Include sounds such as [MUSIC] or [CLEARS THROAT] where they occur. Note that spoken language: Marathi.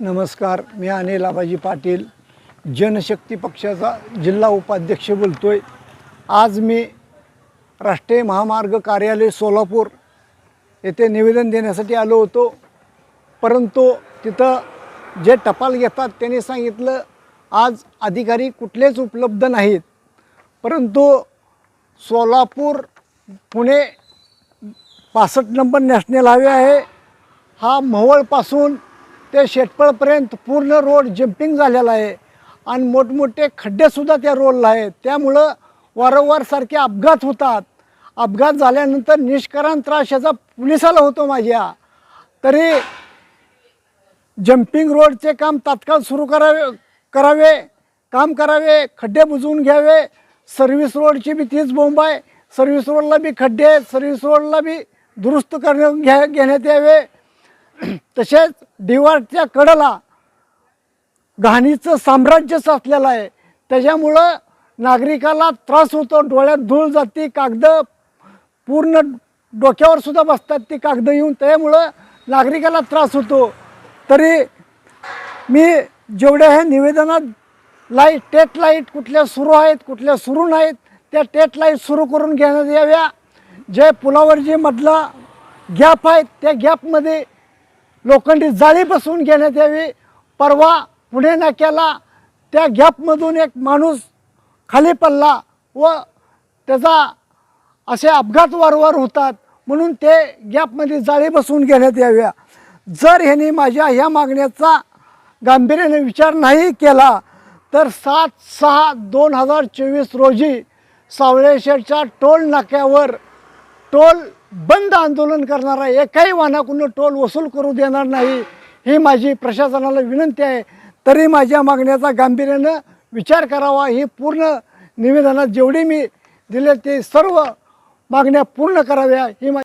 नमस्कार मी अनिल आबाजी पाटील जनशक्ती पक्षाचा जिल्हा उपाध्यक्ष बोलतो आहे आज मी राष्ट्रीय महामार्ग कार्यालय सोलापूर येथे निवेदन देण्यासाठी आलो होतो. परंतु तिथं जे टपाल घेतात त्यांनी सांगितलं आज अधिकारी कुठलेच उपलब्ध नाहीत. परंतु सोलापूर पुणे पासष्ट नंबर नॅशनल हायवे आहे. हा मोहोळपासून ते शेटपळपर्यंत पूर्ण रोड जम्पिंग झालेला आहे. आणि मोठमोठे खड्डेसुद्धा त्या रोडला आहेत. त्यामुळं वारंवार सारखे अपघात होतात. अपघात झाल्यानंतर निष्कारण त्रास याचा पोलिसाला होतो माझ्या. तरी जम्पिंग रोडचे काम तात्काळ सुरू करावे करावे काम करावे खड्डे बुजवून घ्यावे. सर्व्हिस रोडची बी तीच बोंब आहे. सर्व्हिस रोडला बी खड्डे सर्व्हिस रोडला बी दुरुस्त करण्या घ्या घेण्यात यावे. [CLEARS THROAT] तसेच डिवारच्या कडेला घाणीचं साम्राज्य साचलेलं आहे. त्याच्यामुळं नागरिकाला त्रास होतो डोळ्यात धूळ जाते कागदं पूर्ण डोक्यावर सुद्धा बसतात ती कागदं येऊन. त्यामुळं नागरिकाला त्रास होतो. तरी मी जेवढ्या ह्या निवेदनात लाइट टेट लाइट कुठल्या सुरू आहेत कुठल्या सुरू नाहीत त्या टेट लाइट सुरू करून घेण्यात याव्या. जे पुलावर जे मधला गॅप आहेत त्या गॅपमध्ये लोखंडी जाळी बसवून घेण्यात यावी. परवा पुणे नाक्याला त्या गॅपमधून एक माणूस खाली पडला व त्याचा असे अपघात वारंवार होतात. म्हणून ते गॅपमध्ये जाळी बसवून घेण्यात याव्या. जर ह्यांनी माझ्या ह्या मागण्याचा गांभीर्याने विचार नाही केला तर सात सहा दोन हजार चोवीस रोजी सावळेश्वरच्या टोल नाक्यावर टोल बंद आंदोलन करणारा एकाही वाहनाकडून टोल वसूल करू देणार नाही ही माझी प्रशासनाला विनंती आहे. तरी माझ्या मागण्याचा गांभीर्यानं विचार करावा ही पूर्ण निवेदनात जेवढी मी दिले ते सर्व मागण्या पूर्ण कराव्या ही मा